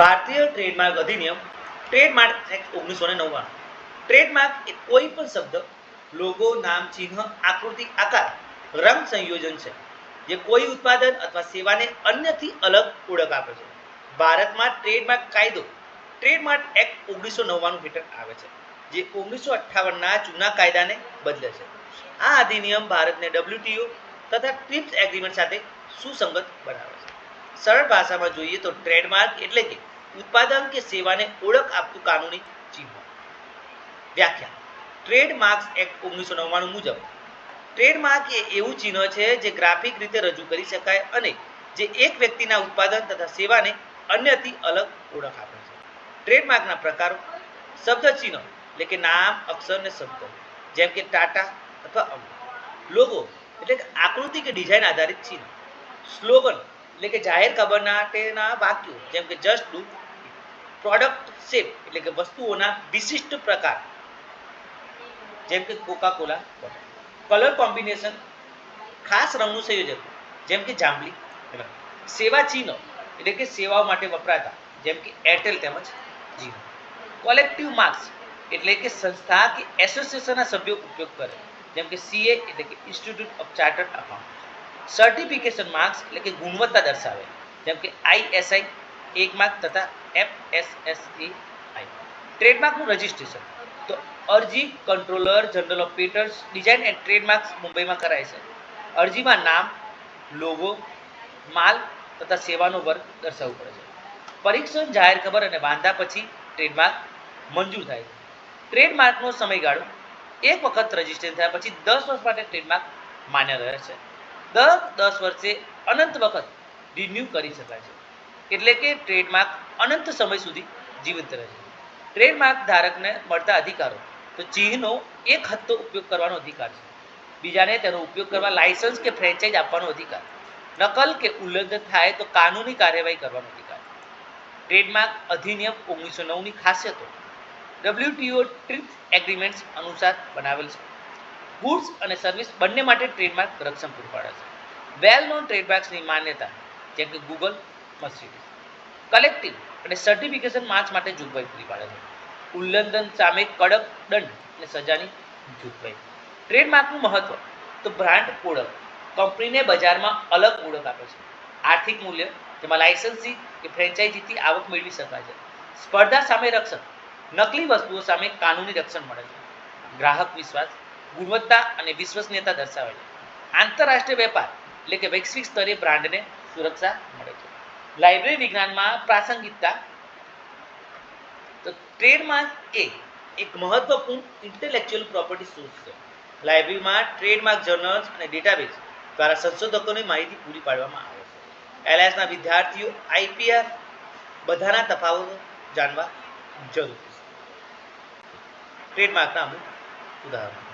ભારતીય ટ્રેડમાર્ક અધિનિયમ trademark act ઓગણીસો ને નવ્વાણું. ટ્રેડમાર્ક એ કોઈ પણ શબ્દ, લોગો, નામ, ચિહ્ન, આકૃતિ, આકાર, રંગ સંયોજન છે, જે કોઈ ઉત્પાદન અથવા સેવાને અન્યથી અલગ ઓળખ આપે છે. ભારતમાં ટ્રેડમાર્ક કાયદો, ટ્રેડમાર્ક એક્ટ ઓગણીસો નવ્વાણું હેઠળ આવે છે, જે ઓગણીસો અઠ્ઠાવનના જૂના કાયદાને બદલે છે. આ અધિનિયમ ભારતને ડબ્લ્યુટીઓ તથા ટ્રીપ્સ એગ્રીમેન્ટ સાથે સુસંગત બનાવે છે. સરળ ભાષામાં જોઈએ તો ટ્રેડમાર્ક એટલે કે ઉત્પાદન કે સેવાને ઓળખ આપતું કાનૂની ચિહ્ન વ્યાખ્યા. ટ્રેડમાર્ક્સ એક્ટ ઓગણીસો નવ્વાણું મુજબ, ટ્રેડમાર્ક એ એવું ચિહ્ન છે જે ગ્રાફિક રીતે રજૂ કરી શકાય અને જે એક વ્યક્તિના ઉત્પાદન તથા સેવાને અન્યથી અલગ ઓળખ આપે છે. ટ્રેડમાર્કના પ્રકારો, શબ્દ ચિહ્ન, એટલે કે નામ, અક્ષર ને શબ્દ, જેમ કે ટાટા અથવા અમુલ. લોગો એટલે કે આકૃતિ કે ડિઝાઇન આધારિત ચિહ્ન. સ્લોગન એટલે કે જાહેર ખબર માટેના વાક્યો, જેમ કે જસ્ટ ડુ પ્રોડક્ટ સેપ એટલે કે વસ્તુઓના વિશિષ્ટ પ્રકાર. જેમ કે કોકા કોલા કલર કોમ્બિનેશન ખાસ રંગનું સંયોજન, જેમ કે જાંબલી સેવા ચિહ્નો, એટલે કે સેવાઓ માટે વપરાતા, જેમ કે એરટેલ તેમજ જીઓ કોલેક્ટિવ માર્ક્સ એટલે કે સંસ્થા કે એસોસિએશનના સભ્યો ઉપયોગ કરે, જેમ કે સીએ એટલે કે institute of chartered account certification marks એટલે કે ગુણવત્તા દર્શાવે. જેમ કે આઈએસઆઈ એક માર્ક તથા એફએસએસએ આઈ. ટ્રેડમાર્કનું રજિસ્ટ્રેશન તો અરજી controller general of patents design and trademarks મુંબઈમાં કરાય છે. અરજીમાં નામ લોગો માલ તથા સેવાનો વર્ગ દર્શાવવું પડે છે. પરીક્ષણ, જાહેર ખબર અને વાંધા પછી ટ્રેડમાર્ક મંજૂર થાય છે. ટ્રેડમાર્કનો સમયગાળો એક વખત રજિસ્ટ્રેશન થયા પછી દસ વર્ષ માટે ટ્રેડમાર્ક માન્ય રહે છે. દર દસ વર્ષે અનંત વખત રિન્યૂ કરી શકાય છે. એટલે કે ટ્રેડમાર્ક અનંત સમય સુધી જીવંત રહે છે. ટ્રેડમાર્ક ધારકને મળતા અધિકારો, તો ચિહ્નનો એક હદ ઉપયોગ કરવાનો અધિકાર છે. બીજાને તેનો ઉપયોગ કરવા લાયસન્સ કે ફ્રેન્ચાઇઝ આપવાનો અધિકાર, નકલ કે ઉલ્લંઘન થાય તો કાનૂની કાર્યવાહી કરવાનો અધિકાર. ટ્રેડમાર્ક અધિનિયમ ઓગણીસો નવની ખાસિયતો ડબ્લ્યુટીઓ ટ્રીપ્સ એગ્રીમેન્ટ્સ અનુસાર બનાવેલ છે. ગુડ્સ અને સર્વિસ બંને માટે ટ્રેડમાર્ક રક્ષણ પૂરું પાડે છે. વેલ નોન ટ્રેડમાર્ક્સની માન્યતા જેમ કે ગૂગલ મર્સિડીઝ કલેક્ટિવ અને સર્ટિફિકેશન માર્ચ માટે જોગવાઈ પૂરી પાડે છે. ઉલ્લંઘન સામે કડક દંડ અને સજાની જોગવાઈ. ટ્રેડમાર્કનું મહત્વ તો બ્રાન્ડ ઓળખ. કંપનીને બજારમાં અલગ ઓળખ આપે છે. આર્થિક મૂલ્ય, જેમાં લાયસન્સી કે ફ્રેન્ચાઇઝીથી આવક મેળવી શકાય છે. સ્પર્ધા સામે રક્ષણ. નકલી વસ્તુઓ સામે કાનૂની રક્ષણ મળે છે. ગ્રાહક વિશ્વાસ ગુણવત્તા અને વિશ્વસનીયતા દર્શાવે છે. આંતરરાષ્ટ્રીય વેપાર એટલે કે વૈશ્વિક સ્તરે બ્રાન્ડને સુરક્ષા મળે છે. લાઇબ્રેરી વિજ્ઞાનમાં પ્રાસંગિકતા તો ટ્રેડમાર્ક એ એક મહત્વપૂર્ણ ઇન્ટેલેક્ચુઅલ પ્રોપર્ટી સોર્સ છે. લાઇબ્રેરીમાં ટ્રેડમાર્ક જર્નલ્સ અને ડેટાબેઝ દ્વારા સંશોધકોની માહિતી પૂરી પાડવામાં આવે છે. એલઆઈએસના વિદ્યાર્થીઓ, આઈપીઆર બધાના તફાવતો જાણવા જરૂરી છે. ટ્રેડમાર્કના અમુક ઉદાહરણો.